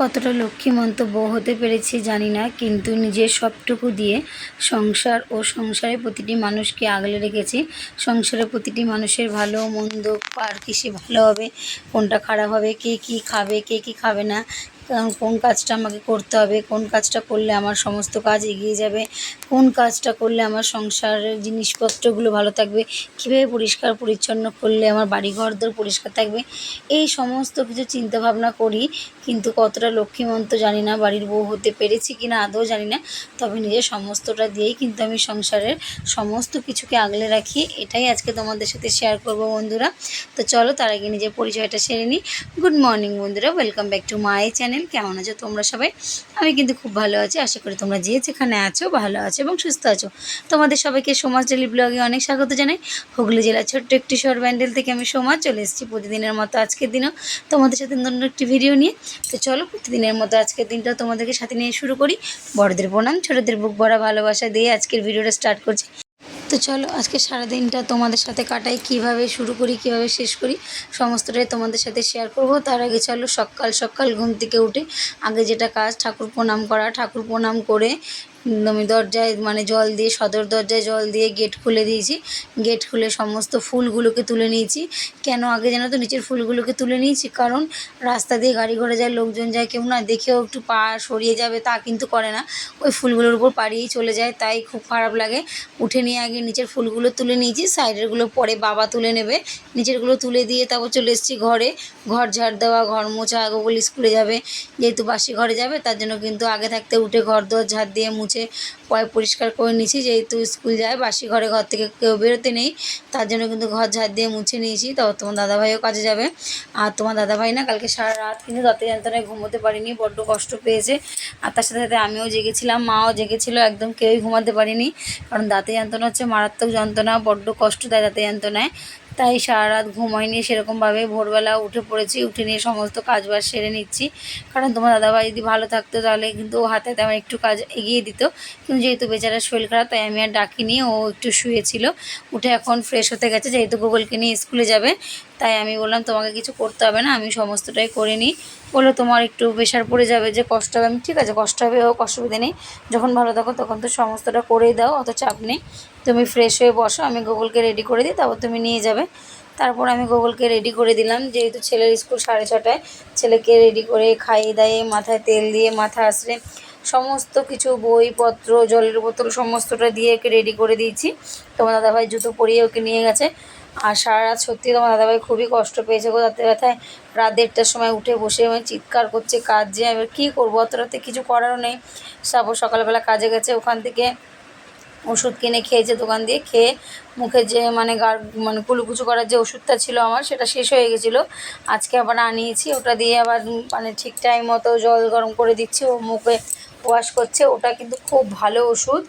কতটা লক্ষ্মী মন্তব্য হতে পেরেছি জানি না, কিন্তু নিজের সবটুকু দিয়ে সংসার ও সংসারে প্রতিটি মানুষকে আগলে রেখেছি। সংসারে প্রতিটি মানুষের ভালো মন্দ কার কিসে ভালো হবে, কোনটা খারাপ হবে, কে কি খাবে, কে কি খাবে না কারণ কোন কাজটা আমাকে করতে হবে, কোন কাজটা করলে আমার সমস্ত কাজ এগিয়ে যাবে, কোন কাজটা করলে আমার সংসারের জিনিসপত্রগুলো ভালো থাকবে, কীভাবে পরিষ্কার পরিচ্ছন্ন করলে আমার বাড়ি ঘরদোর পরিষ্কার থাকবে, এই সমস্ত কিছু চিন্তা ভাবনা করি। কিন্তু কতটা লক্ষ্মীমন্ত জানি না, বাড়ির বউ হতে পেরেছি কি না আদৌ জানি না। তবে নিজের সমস্তটা দিয়েই কিন্তু আমি সংসারের সমস্ত কিছুকে আগলে রাখি, এটাই আজকে তোমাদের সাথে শেয়ার করব বন্ধুরা। তো চলো তার আগে নিজের পরিচয়টা সেরে নিই। গুড মর্নিং বন্ধুরা welcome back to my channel কেমন আছো তোমরা সবাই? আমি কিন্তু খুব ভালো আছি। আশা করি তোমরা যে যেখানে আছো ভালো আছো এবং সুস্থ আছো। তোমাদের সবাইকে সমাজ ডেলি ব্লগে অনেক স্বাগত জানাই। হুগলি জেলার ছোট্ট একটি শহর ব্যান্ডেল থেকে আমি সমাজ চলে এসেছি প্রতিদিনের মতো আজকের দিনও তোমাদের সাথে নতুন একটি ভিডিও নিয়ে। তো চলো প্রতিদিনের মতো আজকের দিনটাও তোমাদেরকে সাথে নিয়ে শুরু করি। বড়দের প্রণাম, ছোটোদের বুক ভরা ভালোবাসা দিয়ে আজকের ভিডিওটা স্টার্ট করছি। তো চলো, আজকে সারাদিনটা তোমাদের সাথে কাটাই। কীভাবে শুরু করি, কীভাবে শেষ করি, সমস্তটাই তোমাদের সাথে শেয়ার করব। তার আগে চলো, সকাল সকাল ঘুম থেকে উঠে আগে যেটা কাজ, ঠাকুর প্রণাম করা। ঠাকুর প্রণাম করে আমি দরজায় মানে জল দিয়ে, সদর দরজায় জল দিয়ে গেট খুলে দিয়েছি। গেট খুলে সমস্ত ফুলগুলোকে তুলে নিয়েছি। কেন আগে যেন তো নিচের ফুলগুলোকে তুলে নিয়েছি? কারণ রাস্তা দিয়ে গাড়ি ঘোড়া যায়, লোকজন যায়, কেউ না দেখেও একটু পা সরিয়ে যাবে, তা কিন্তু করে না। ওই ফুলগুলোর উপর পাড়িয়েই চলে যায়, তাই খুব খারাপ লাগে। উঠে নিয়ে আগে নিচের ফুলগুলো তুলে নিয়েছি সাইডেরগুলো পরে বাবা তুলে নেবে। নিচেরগুলো তুলে দিয়ে তারপর চলে এসেছি ঘরে। ঘর ঝাড় দেওয়া, ঘর মোছা গোবল স্কুলে যাবে। যেহেতু বাসি ঘরে যাবে, তার জন্য কিন্তু আগে থাকতে উঠে ঘর দোর ঝাড় দিয়ে মুছে পয় পরিষ্কার করে নিয়েছি, যেহেতু স্কুল যায়, বাসি ঘরে ঘর থেকে কেউ বেরোতে নেই, তার জন্য কিন্তু ঘর ঝাড় দিয়ে মুছে নিয়েছি। তো তোমার দাদাভাইও কাজে যাবে। আর তোমার দাদাভাই না কালকে সারা রাত কিন্তু দাঁতে যন্ত্রণায় ঘুমোতে পারিনি, বড্ড কষ্ট পেয়েছে। আর তার সাথে সাথে আমিও জেগেছিলাম, মাও জেগেছিল, একদম কেউই ঘুমাতে পারিনি। কারণ দাঁতে যন্ত্রণা হচ্ছে, মারাত্মক যন্ত্রণা, বড্ড কষ্ট দেয় দাঁতে যন্ত্রণায়। তাই সারা রাত ঘুমাইনি, সেরকমভাবে ভোরবেলা উঠে পড়েছি, উঠে নিয়ে সমস্ত কাজ বাজ সেরে নিচ্ছি। কারণ তোমার দাদাভাই যদি ভালো থাকতো তাহলে কিন্তু ও হাতে তেমন একটু কাজ এগিয়ে দিত। কিন্তু যেহেতু বেচারার শরীর খারাপ, তাই আমি আর ডাকিনি, ও একটু শুয়েছিল। উঠে এখন ফ্রেশ হতে গেছে, যেহেতু গুগলকে নিয়ে স্কুলে যাবে, তাই আমি বললাম, তোমাকে কিছু করতে হবে না, আমি সমস্তটাই করে নিই। বলল, তোমার একটু প্রেশার পড়ে যাবে, যে কষ্ট হবে। আমি ঠিক আছে, কষ্ট হবে হোক, অসুবিধা নেই, যখন ভালো থাকো তখন তো সমস্তটা করেই দাও, অত চাপ নেই। তুমি ফ্রেশ হয়ে বসো, আমি গুগলকে রেডি করে দিই, তারপর তুমি নিয়ে যাবে। তারপর আমি গুগলকে রেডি করে দিলাম, যেহেতু ছেলের স্কুল সাড়ে ছটায়, ছেলেকে রেডি করে খাইয়ে দাইয়ে মাথায় তেল দিয়ে মাথা আসলে সমস্ত কিছু, বইপত্র, জলের বোতল সমস্তটা দিয়ে ওকে রেডি করে দিয়েছি। তোমার দাদাভাই জুতো পরিয়ে ওকে নিয়ে গেছে। আর সারা রাত সত্যি তোমার দাদাভাই খুবই কষ্ট পেয়েছে গো রাতে ব্যথায় রাত দেড়টার সময় উঠে বসে মানে চিৎকার করছে কাজ যে এবার কী করব? অত রাতে কিছু করারও নেই। তারপর সকালবেলা কাজে গেছে, ওখান থেকে ওষুধ কিনে খেয়েছে দোকান দিয়ে, খেয়ে মুখে যে মানে গার মানে কুলুকুচু করার যে ওষুধটা ছিল আমার, সেটা শেষ হয়ে গেছিল। আজকে আবার আনিয়েছি, ওটা দিয়ে আবার মানে ঠিক টাইম মতো জল গরম করে দিচ্ছি, ও মুখে ওয়াশ করছে। ওটা কিন্তু খুব ভালো ওষুধ।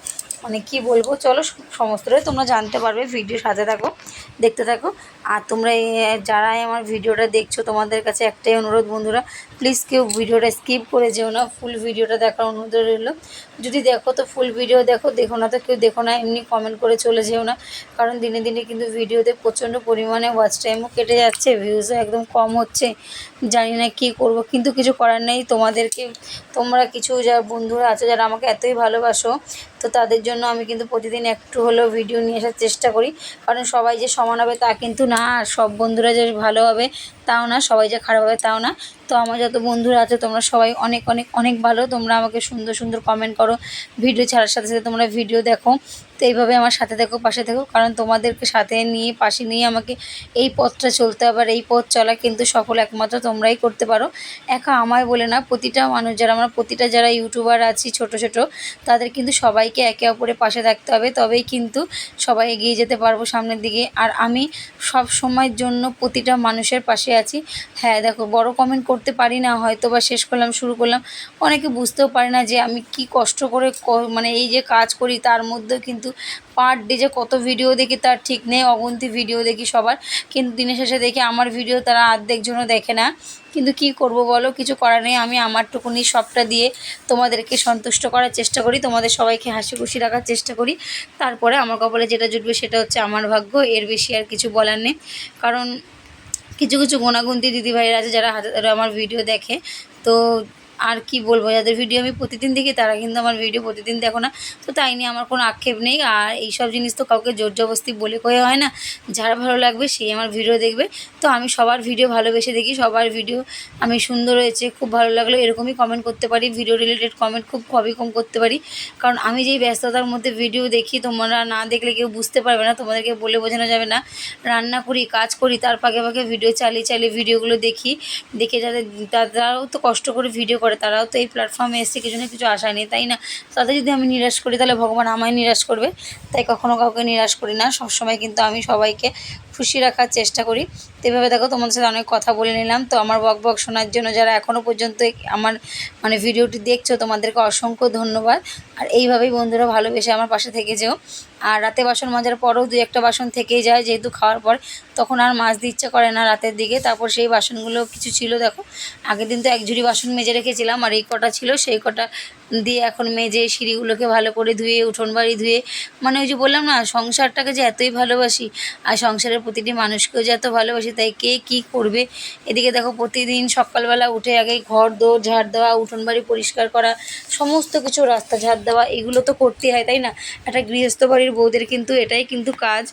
মানে কি বলব? চলো সমস্তটাই তোমরা জানতে পারবে ভিডিও সাথে থাকো, দেখতে থাকো। আর তোমরা যারাই আমার ভিডিওটা দেখছ, তোমাদের কাছে একটাই অনুরোধ বন্ধুরা প্লিজ কেউ ভিডিওটা স্কিপ করে যেও না ফুল ভিডিওটা দেখার অনুরোধ রইল। যদি দেখো তো ফুল ভিডিও দেখো দেখো না তো কেউ দেখো না, এমনি কমেন্ট করে চলে যেও না। কারণ দিনে দিনে কিন্তু ভিডিওতে প্রচণ্ড পরিমাণে ওয়াচ টাইমও কেটে যাচ্ছে ভিউজও একদম কম হচ্ছে। জানি না কী করব, কিন্তু কিছু করার নেই। তোমাদেরকে, তোমরা কিছু যারা বন্ধুরা আছে, যারা আমাকে এতই ভালোবাসো তো তাদের জন্য আমি কিন্তু প্রতিদিন একটু হলেও ভিডিও নিয়ে আসার চেষ্টা করি। কারণ সবাই যে সমান হবে তা কিন্তু না, আর সব বন্ধুরা যে ভালো হবে তাও না, সবাই যে খারাপ হবে তাও না। তো আমার যত বন্ধুরা আছে, তোমরা সবাই অনেক অনেক অনেক ভালো। তোমরা আমাকে সুন্দর সুন্দর কমেন্ট করো। ভিডিও ছাড়ার সাথে সাথে তোমরা ভিডিও দেখো। তো এইভাবে আমার সাথে থেকো, পাশে থেকো। কারণ তোমাদেরকে সাথে নিয়ে, পাশে নিয়ে আমাকে এই পথটা চলতে আবার এই পথ চলা কিন্তু সকল একমাত্র তোমরাই করতে পারো। একা আমায় বলে না, প্রতিটা মানুষ যারা, আমরা প্রতিটা যারা ইউটিউবার আছি, ছোট ছোট, তাদের কিন্তু সবাইকে একে অপরের পাশে থাকতে হবে। তবেই কিন্তু সবাই এগিয়ে যেতে পারব সামনের দিকে। আর আমি সব সময়ের জন্য প্রতিটা মানুষের পাশে আছি। হ্যাঁ দেখো, বড় কমেন্ট করতে পারি না হয়তো বা শেষ করলাম, শুরু করলাম। অনেকে বুঝতেও পারে না যে আমি কি কষ্ট করে মানে এই যে কাজ করি, তার মধ্যেও কিন্তু পার ডে যে কত ভিডিও দেখি, তার ঠিক নেই, অগন্তি ভিডিও দেখি সবার। কিন্তু দিনের শেষে দেখি আমার ভিডিও তারা অর্ধেক জন্য দেখে না। কিন্তু কি করব বলো, কিছু করার নেই। আমি আমারটুকুনি সবটা দিয়ে তোমাদেরকে সন্তুষ্ট করার চেষ্টা করি, তোমাদের সবাইকে হাসি খুশি রাখার চেষ্টা করি। তারপরে আমার কপালে যেটা জুটবে সেটা হচ্ছে আমার ভাগ্য, এর বেশি আর কিছু বলার নেই। কারণ কিছু কিছু গোনাগুন্তি দিদিভাইরা আছে যারা হাতে আমার ভিডিও দেখে। তো আর কি বলব, যাদের ভিডিও আমি প্রতিদিন দেখি তারা কিন্তু আমার ভিডিও প্রতিদিন দেখো না। তো তাই নিয়ে আমার কোনো আক্ষেপ নেই। আর এইসব জিনিস তো কাউকে জোর জবস্তি বলে কয়ে হয় না। যার ভালো লাগবে সেই আমার ভিডিও দেখবে। তো আমি সবার ভিডিও ভালোবেসে দেখি, সবার ভিডিও আমি সুন্দর হয়েছে, খুব ভালো লাগল, এরকমই কমেন্ট করতে পারি। ভিডিও রিলেটেড কমেন্ট খুব খুবই কম করতে পারি। কারণ আমি যেই ব্যস্ততার মধ্যে ভিডিও দেখি, তোমরা না দেখলে কেউ বুঝতে পারবে না, তোমাদেরকে বলে বোঝানো যাবে না। রান্না করি, কাজ করি, তার ফাঁকে ফাঁকে ভিডিও চালিয়ে চালিয়ে ভিডিওগুলো দেখি। দেখে যাদের, তারাও তো কষ্ট করে ভিডিও করে তারাও তো এই প্ল্যাটফর্মে এসে কিছু না কিছু আশা নেই, তাই না? তাদের যদি আমি নিরাশ করি, তাহলে ভগবান আমায় নিরাশ করবে। তাই কখনো কাউকে নিরাশ করি না, সবসময় কিন্তু আমি সবাইকে খুশি রাখার চেষ্টা করি। তো এভাবে দেখো, তোমাদের সাথে অনেক কথা বলে নিলাম। তো আমার বক বক শোনার জন্য যারা এখনও পর্যন্ত আমার মানে ভিডিওটি দেখছ, তোমাদেরকে অসংখ্য ধন্যবাদ। আর এইভাবেই বন্ধুরা ভালোবেসে আমার পাশে থেকে যেও আর রাতে বাসন মাজার পরেও দু একটা বাসন থেকেই যায়, যেহেতু খাওয়ার পর তখন আর মাজতে ইচ্ছে করে না রাতের দিকে। তারপর সেই বাসনগুলো কিছু ছিল, দেখো। আগের দিন তো এক ঝুড়ি বাসন মেজে রেখেছিলাম, আর এই কটা ছিল, সেই কটা দিয়ে এখন মেজে সিঁড়িগুলোকে ভালো করে ধুয়ে, উঠোন বাড়ি ধুয়ে মানে ওই যে বললাম না, সংসারটাকে যে এতই ভালোবাসি, আর সংসারের প্রতিটি মানুষকেও যে এত ভালোবাসি, তাই কে কী করবে? এদিকে দেখো, প্রতিদিন সকালবেলা উঠে আগে ঘর দৌড় ঝাড় দেওয়া, উঠোন বাড়ি পরিষ্কার করা, সমস্ত কিছু রাস্তা ঝাড় দেওয়া, এগুলো তো করতেই হয়, তাই না? একটা গৃহস্থ বাড়ির বউদের কিন্তু এটাই কিন্তু কাজ।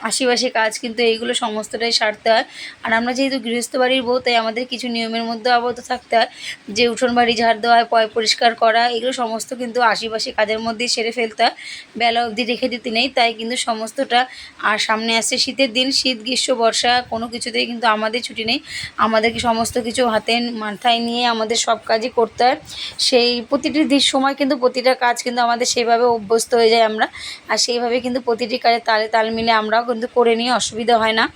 আশেপাশে কাজ, কিন্তু এইগুলো সমস্তটাই সারতে হয়। আর আমরা যেহেতু গৃহস্থ বাড়ির বউ, তাই আমাদের কিছু নিয়মের মধ্যে আবদ্ধ থাকতে হয়। যে উঠোন বাড়ি ঝাড় দেওয়া হয়, পয় পরিষ্কার করা, এগুলো সমস্ত কিন্তু আশেপাশে কাজের মধ্যেই সেরে ফেলতে হয়। বেলা অবধি রেখে দিতে নেই, তাই কিন্তু সমস্তটা আর সামনে আসছে শীতের দিন। শীত, গ্রীষ্ম, বর্ষা, কোনো কিছুতেই কিন্তু আমাদের ছুটি নেই। আমাদেরকে সমস্ত কিছু হাতে মাথায় নিয়ে আমাদের সব কাজই করতে হয়। সেই প্রতিটি দিন, সময় কিন্তু প্রতিটা কাজ কিন্তু আমাদের সেইভাবে অভ্যস্ত হয়ে যায় আমরা। আর সেইভাবে কিন্তু প্রতিটি কাজে তালে তাল মিলে আমরাও কিন্তু করে নিয়ে অসুবিধা হয় না।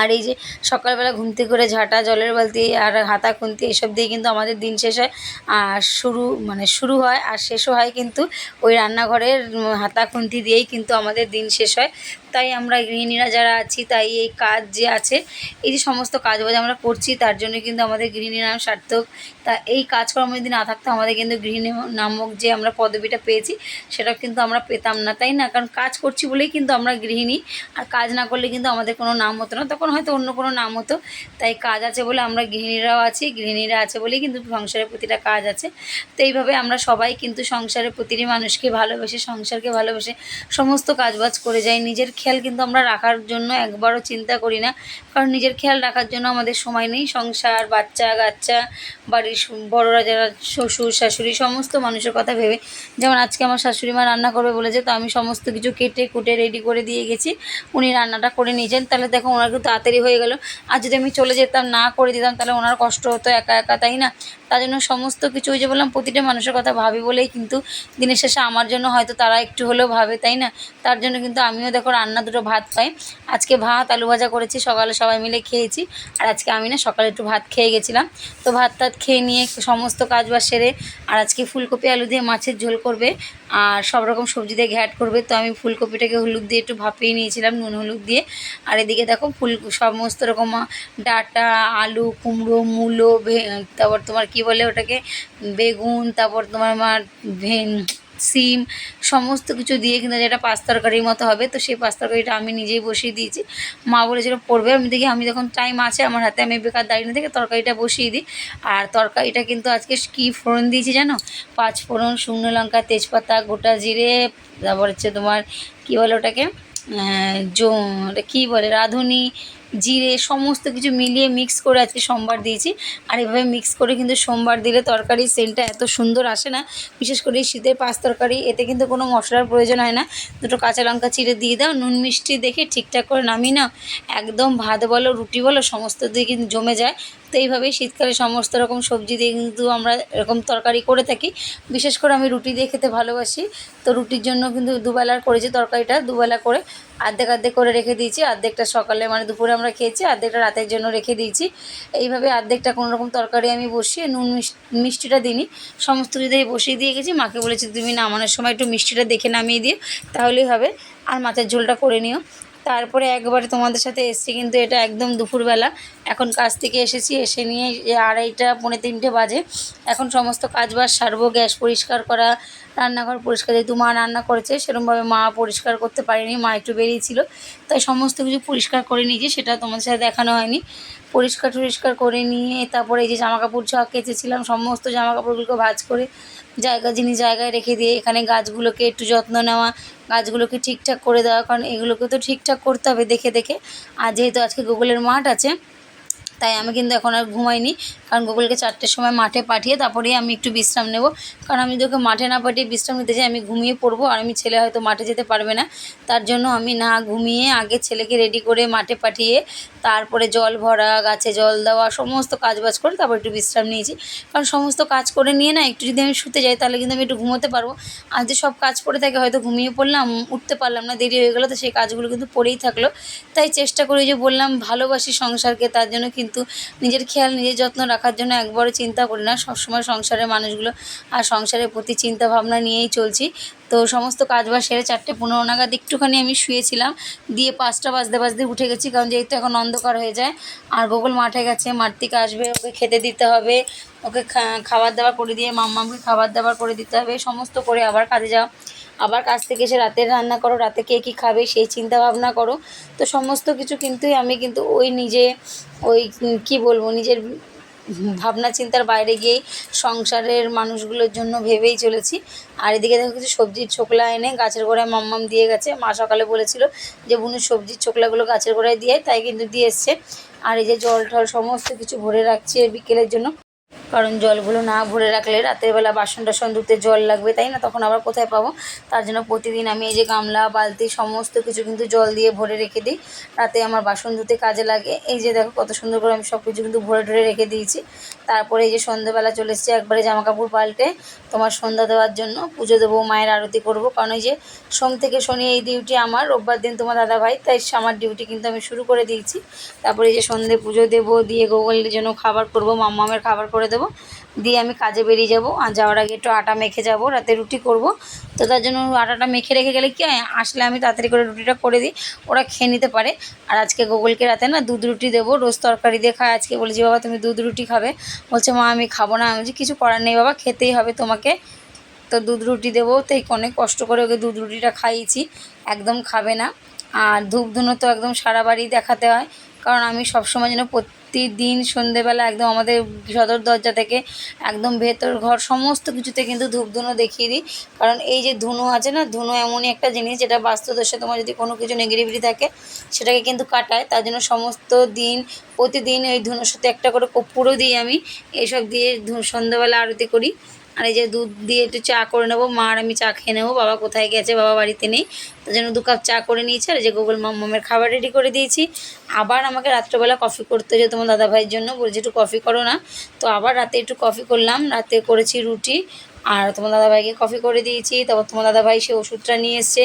আর এই যে সকালবেলা ঘুম থেকে করে ঝাঁটা, জলের বালতি আর হাতা, খুন্তি এসব দিয়ে কিন্তু আমাদের দিন শেষ হয়। আর শুরু মানে শুরু হয় আর শেষও হয় কিন্তু ওই রান্নাঘরের হাতা, খুন্তি দিয়েই কিন্তু আমাদের দিন শেষ হয়। তাই আমরা গৃহিণীরা যারা আছি, তাই এই কাজ যে আছে, এই যে সমস্ত কাজ বাজ আমরা করছি, তার জন্য কিন্তু আমাদের গৃহিণী নাম সার্থক। তা এই কাজকর্ম যদি না থাকতো, আমাদের কিন্তু গৃহিণী নামক যে আমরা পদবিটা পেয়েছি, সেটা কিন্তু আমরা পেতাম না। তাই না? কারণ কাজ করছি বলেই কিন্তু আমরা গৃহিণী, আর কাজ না করলে কিন্তু আমাদের কোনো নাম হতো না। তখন হয়তো অন্য কোনো নাম হতো। তাই কাজ আছে বলে আমরা গৃহিণীরাও আছি, গৃহিণীরা আছে বলেই কিন্তু সংসারের প্রতিটা কাজ আছে। তো এইভাবে আমরা সবাই কিন্তু সংসারের প্রতিটি মানুষকে ভালোবেসে, সংসারকে ভালোবেসে সমস্ত কাজবাজ করে যাই, নিজের খেয়াল কিন্তু আমরা রাখার জন্য একবারও চিন্তা করি না। কারণ নিজের খেয়াল রাখার জন্য আমাদের সময় নেই। সংসার, বাচ্চা কাচ্চা বাড়ির বড়রা যারা, শ্বশুর, শাশুড়ি, সমস্ত মানুষের কথা ভেবে, যেমন আজকে আমার শাশুড়ি মা রান্না করবে বলেছে, তো আমি সমস্ত কিছু কেটে, কুটে রেডি করে দিয়ে গেছি। উনি রান্নাটা করে নিয়েছেন। তাহলে দেখো ওনার কিন্তু তাড়াতাড়ি হয়ে গেল। আর যদি আমি চলে যেতাম, না করে দিতাম, তাহলে ওনার কষ্ট হতো একা একা, তাই না? তার জন্য সমস্ত কিছু ওই যে বললাম, প্রতিটা মানুষের কথা ভাবি বলেই কিন্তু দিনের শেষে আমার জন্য হয়তো তারা একটু হলেও ভাবে, তাই না? তার জন্য কিন্তু আমিও দেখো রান্না দুটো ভাত পাই। আজকে ভাত, আলু ভাজা করেছি, সকালে সবাই মিলে খেয়েছি। আর আজকে আমি না সকালে একটু ভাত খেয়ে গেছিলাম। তো ভাত টাত খেয়ে নিয়ে সমস্ত কাজ বাজ সেরে আর আজকে ফুলকপি, আলু দিয়ে মাছের ঝোল করবে আর সব রকম সবজি দিয়ে ঘ্যাট করবে। তো আমি ফুলকপিটাকে হলুদ দিয়ে একটু ভাপিয়ে নিয়েছিলাম, নুন হলুদ দিয়ে। আর এদিকে দেখো ফুল, সমস্ত রকম ডাটা, আলু, কুমড়ো, মূলো তারপর তোমার কি বলে ওটাকে বেগুন, তারপর তোমার আমার ভেন, সিম, সমস্ত কিছু দিয়ে কিন্তু যেটা পাঁচ তরকারির মতো হবে, তো সেই পাঁচ তরকারিটা আমি নিজেই বসিয়ে দিয়েছি। মা বলেছিল, পড়বে? আমি দেখি, আমি যখন টাইম আছে, আমার হাতে আমি বেকার দাঁড়িয়ে থেকে তরকারিটা বসিয়ে দিই। আর তরকারিটা কিন্তু আজকে কী ফোড়ন দিয়েছি জানো? পাঁচ ফোড়ন, শুকনো লঙ্কা, তেজপাতা, গোটা জিরে, তারপর হচ্ছে তোমার, কী বলে ওটাকে? জো, ওটা কী বলে? রাঁধুনি জিরে, সমস্ত কিছু মিলিয়ে মিক্স করে আজকে সোমবার দিয়েছি। আর এভাবে মিক্স করে কিন্তু সোমবার দিলে তরকারির সেন্টটা এত সুন্দর আসে না। বিশেষ করে এই শীতের পাঁচ তরকারি, এতে কিন্তু কোনো মশলার প্রয়োজন হয় না। দুটো কাঁচা লঙ্কা চিড়ে দিয়ে দাও, নুন মিষ্টি দেখে ঠিকঠাক করে নামিয়ে নাও। একদম ভাত বলো, রুটি বলো, সমস্ত দিয়ে কিন্তু জমে যায়। তো এইভাবেই শীতকালে সমস্ত রকম সবজি দিয়ে কিন্তু আমরা এরকম তরকারি করে থাকি। বিশেষ করে আমি রুটি দিয়ে খেতে ভালোবাসি। তো রুটির জন্য কিন্তু দুবেলার করেছি তরকারিটা, দুবেলা করে অর্ধেক অর্ধেক করে রেখে দিয়েছি অর্ধেকটা সকালে মানে দুপুরে আমরা খেয়েছি অর্ধেকটা রাতের জন্য রেখে দিয়েছি। এইভাবে অর্ধেকটা কোনো রকম তরকারি আমি বসিয়ে নুন মিষ্টিটা দিইনি। সমস্ত কিছু বসিয়ে দিয়ে গেছি। মাকে বলেছি, তুমি নামানোর সময় একটু মিষ্টিটা দেখে নামিয়ে দিও, তাহলেই হবে। আর মাছের ঝোলটা করে নিও। তারপরে একবারে তোমাদের সাথে এসছি কিন্তু এটা একদম দুপুরবেলা। এখন কাজ থেকে এসেছি, এসে নিয়ে আড়াইটা, পৌনে তিনটে বাজে। এখন সমস্ত কাজ বাজ সারবো, গ্যাস পরিষ্কার করা, রান্নাঘর পরিষ্কার। যেহেতু মা রান্না করেছে, সেরকমভাবে মা পরিষ্কার করতে পারেনি, মা একটু বেরিয়েছিল। তাই সমস্ত কিছু পরিষ্কার করে নিয়েছি, সেটা তোমাদের সাথে দেখানো হয়নি। পরিষ্কার টরিষ্কার করে নিয়ে তারপরে এই যে জামা কাপড় যা কেচেছিলাম, সমস্ত জামা কাপড়গুলোকে ভাঁজ করে জায়গা জিনিস জায়গায় রেখে দিয়ে এখানে গাছগুলোকে একটু যত্ন নেওয়া, গাছগুলোকে ঠিকঠাক করে দেওয়া, কারণ এগুলোকে তো ঠিকঠাক করতে হবে দেখে দেখে। আর যেহেতু আজকে গুগলের মাঠ আছে, তাই আমি কিন্তু এখন আর ঘুমাইনি, কারণ গুগলকে চারটের সময় মাঠে পাঠিয়ে তারপরেই আমি একটু বিশ্রাম নেব। কারণ আমি যদি মাঠে না পাঠিয়ে বিশ্রাম নিতে চাই, আমি ঘুমিয়ে পড়ব আর আমি ছেলে হয়তো মাঠে যেতে পারবে না। তার জন্য আমি না ঘুমিয়ে আগে ছেলেকে রেডি করে মাঠে পাঠিয়ে তারপরে জল ভরা, গাছে জল দেওয়া, সমস্ত কাজ বাজ করে তারপর একটু বিশ্রাম নিয়েছি। কারণ সমস্ত কাজ করে নিয়ে না একটু যদি আমি শুতে যাই তাহলে কিন্তু আমি একটু ঘুমোতে পারব। আর যে সব কাজ পড়ে থাকে হয়তো ঘুমিয়ে পড়লাম, উঠতে পারলাম না, দেরি হয়ে গেলো, তো সেই কাজগুলো কিন্তু পড়েই থাকল। তাই চেষ্টা করি যে বললাম, ভালোবাসি সংসারকে, তার জন্য কিন্তু নিজের খেয়াল, নিজের যত্ন রাখার জন্য একবারও চিন্তা করি না। সবসময় সংসারের মানুষগুলো আর সংসারের প্রতি চিন্তা ভাবনা নিয়েই চলছি। তো সমস্ত কাজ বাজ সেরে চারটে পনেরো নাগাদ একটুখানি আমি শুয়েছিলাম। দিয়ে পাঁচটা বাজতে বাজতে উঠে গেছি, কারণ যেহেতু এখন অন্ধকার হয়ে যায়। আর গোকুল মাঠে গেছে, মাঠ থেকে আসবে, ওকে খেতে দিতে হবে, ওকে খাবার দাবার করে দিয়ে মাম্মামকে খাবার দাবার করে দিতে হবে, সমস্ত করে আবার কাজে যাও। আবার কাজ থেকে এসে রাতের রান্না করো, রাতে কে কী খাবে সেই চিন্তা ভাবনা করো। তো সমস্ত কিছু কিন্তু আমি কিন্তু ওই নিজে, ওই কী বলব, নিজের ভাবনা চিন্তার বাইরে গিয়েই সংসারের মানুষগুলোর জন্য ভেবেই চলেছি। আর এদিকে দেখো কিছু সবজির ছোকলা এনে গাছের গোড়ায় মাম্মাম দিয়ে গেছে। মা সকালে বলেছিল যে, বুনু, সবজির ছোকলাগুলো গাছের গোড়ায় দিয়ে তাই কিন্তু দিয়ে এসছে। আর এই যে জল টল সমস্ত কিছু ভরে রাখছি বিকেলের জন্য। কারণ জলগুলো না ভরে রাখলে রাতের বেলা বাসন টাসন ধুতে জল লাগবে, তাই না? তখন আবার কোথায় পাবো? তার জন্য প্রতিদিন আমি এই যে গামলা, বালতি, সমস্ত কিছু কিন্তু জল দিয়ে ভরে রেখে দিই। রাতে আমার বাসন ধুতে কাজে লাগে। এই যে দেখো কত সুন্দর করে আমি সব কিছু কিন্তু ভরে টরে রেখে দিয়েছি। তারপরে এই যে সন্ধ্যেবেলা চলে এসেছি একবারে জামা কাপড় পাল্টে। তোমার সন্ধ্যা দেওয়ার জন্য পুজো দেবো, মায়ের আরতি করব। কারণ ওই যে সোম থেকে শনি এই ডিউটি আমার, রোববার দিন তোমার দাদা ভাই তাই আমার ডিউটি কিন্তু আমি শুরু করে দিয়েছি। তারপরে এই যে সন্ধে পুজো দেবো, দিয়ে গোগলের জন্য খাবার করব, মাম্মামের খাবার করে দেবো। দিয়ে আমি কাজে বেরিয়ে যাব। আর যাওয়ার আগে একটু আটা মেখে যাব, রাতে রুটি করব। তো তার জন্য আটাটা মেখে রেখে গেলে কি হয়, আসলে আমি তাড়াতাড়ি করে রুটিটা করে দিই, ওরা খেয়ে নিতে পারে। আর আজকে গোগলকে রাতে না দুধ রুটি দেবো, রোজ তরকারি দিয়ে খায়। আজকে বলেছি, বাবা, তুমি দুধ রুটি খাবে? বলছে, মা, আমি খাব না। আমি কিছু করার নেই বাবা, খেতেই হবে তোমাকে। তো দুধ রুটি দেবো। তাই অনেক কষ্ট করে ওকে দুধ রুটিটা খাইয়েছি, একদম খাবে না। আর ধূপ ধুনো তো একদম সারা বাড়ি দেখাতে হয়। কারণ আমি সবসময় যেন প্রতিদিন সন্ধেবেলা একদম আমাদের সদর দরজা থেকে একদম ভেতর ঘর সমস্ত কিছুতে কিন্তু ধূপধুনো দেখিয়ে দিই। কারণ এই যে ধুনো আছে না, ধুনো এমনই একটা জিনিস যেটা বাস্তুদোষে তোমার যদি কোনো কিছু নেগেটিভিটি থাকে, সেটাকে কিন্তু কাটায়। তার জন্য সমস্ত দিন, প্রতিদিন এই ধুনোর সাথে একটা করে কর্পূরও দিই আমি। এসব দিয়ে সন্ধ্যাবেলা আরতি করি। আর এই যে দুধ দিয়ে একটু চা করে নেব। মা আর আমি চা খেয়ে নেব। বাবা কোথায় গেছে? বাবা বাড়িতে নেই। তার জন্য দু কাপ চা করে নিয়েছে। আর যে গুগল মামের খাবার রেডি করে দিয়েছি। আবার আমাকে রাত্রেবেলা কফি করতে যে তোমার দাদা ভাইয়ের জন্য। বলছি, একটু কফি করো না। তো আবার রাতে একটু কফি করলাম। রাতে করেছি রুটি। আর তোমার দাদাভাইকে কফি করে দিয়েছি, তারপর তোমার দাদাভাই সে ওষুধটা নিয়ে এসছে,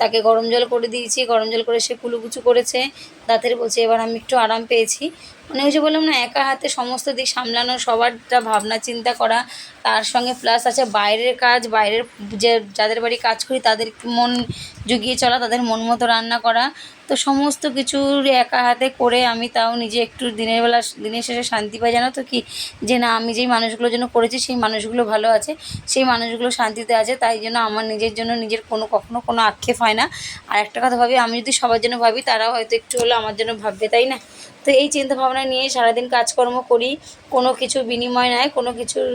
তাকে গরম জল করে দিয়েছি, গরম জল করে সে কুলুকুচু করেছে, দাঁতের বলছে এবার আমি একটু আরাম পেয়েছি। মানে যে বললাম না, একা হাতে সমস্ত দিক সামলানো, সবারটা ভাবনা চিন্তা করা, তার সঙ্গে প্লাস আছে বাইরের কাজ, বাইরের যে যাদের বাড়ি কাজ করি তাদের মন জুগিয়ে চলা, তাদের মন মতো রান্না করা তো সমস্ত কিছুর একা হাতে করে আমি তাও নিজে একটু দিনের বেলা দিনের শেষে শান্তি পাই, জানো তো কি? যে না, আমি যেই মানুষগুলোর জন্য করেছি, সেই মানুষগুলো ভালো আছে, সেই মানুষগুলো শান্তিতে আছে, তাই জন্য আমার নিজের জন্য নিজের কোনো, কখনো কোনো আক্ষেপ হয় না। আর একটা কথা ভাবি, আমি যদি সবার জন্য ভাবি, তারাও হয়তো একটু হলেও আমার জন্য ভাববে, তাই না? তো এই চিন্তা ভাবনা নিয়ে সারাদিন কাজকর্ম করি, কোনো কিছু বিনিময় নয় কোনো কিছুর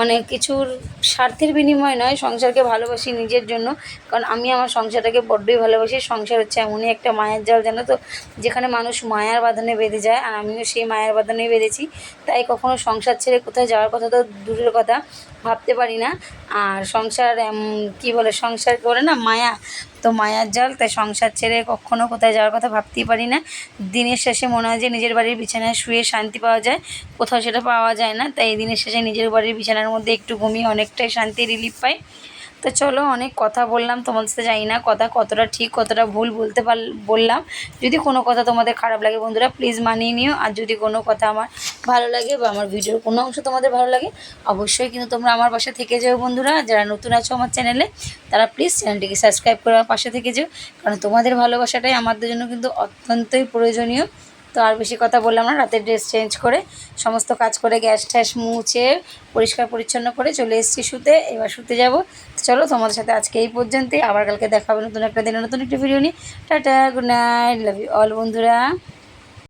মানে কিছুর স্বার্থের বিনিময় নয়, সংসারকে ভালোবাসি নিজের জন্য। কারণ আমি আমার সংসারটাকে বড্ডই ভালোবাসি, সংসার হচ্ছে এমনই একটা মায়ের জাল, জানো তো? যেখানে মানুষ মায়ার বাঁধনে বেঁধে যায়, আর আমিও সেই মায়ার বাঁধনেই বেঁধেছি। তাই কখনো সংসার ছেড়ে কোথায় যাওয়ার কথা তো দূরের কথা, ভাবতে পারি না। আর সংসার কী বলে? সংসার করে না, মায়া। তো মায়ার জল, তাই সংসার ছেড়ে কখনও কোথায় যাওয়ার কথা ভাবতেই পারি না। দিনের শেষে মনে হয় যে নিজের বাড়ির বিছানায় শুয়ে শান্তি পাওয়া যায়, কোথাও সেটা পাওয়া যায় না। তাই দিনের শেষে নিজের বাড়ির বিছানার মধ্যে একটু ঘুমিয়ে অনেকটাই শান্তি রিলিফ পাই। তো চলো অনেক কথা বললাম, তোমাদের সাথে জানি না কথা কতটা ঠিক, কতটা ভুল বলতে পার, বললাম। যদি কোনো কথা তোমাদের খারাপ লাগে বন্ধুরা প্লিজ মানিয়ে নিও। আর যদি কোনো কথা আমার ভালো লাগে বা আমার ভিডিওর কোনো অংশ তোমাদের ভালো লাগে, অবশ্যই কিন্তু তোমরা আমার পাশে থেকে যাও বন্ধুরা। যারা নতুন আছো আমার চ্যানেলে তারা প্লিজ চ্যানেলটিকে সাবস্ক্রাইব করে আমার পাশে থেকে যেও। কারণ তোমাদের ভালোবাসাটাই আমাদের জন্য কিন্তু অত্যন্তই প্রয়োজনীয়। তো আর বেশি কথা বললাম না, রাতের ড্রেস চেঞ্জ করে সমস্ত কাজ করে গ্যাস ট্যাস মুছে পরিষ্কার পরিচ্ছন্ন করে চলে এসেছি শুতে, এবার শুতে যাব। চলো তোমাদের সাথে আজকে এই পর্যন্তই, আবার কালকে দেখা হবে নতুন একটা দিনে নতুন একটা ভিডিও নিয়ে। Tata good night love you all বন্ধুরা।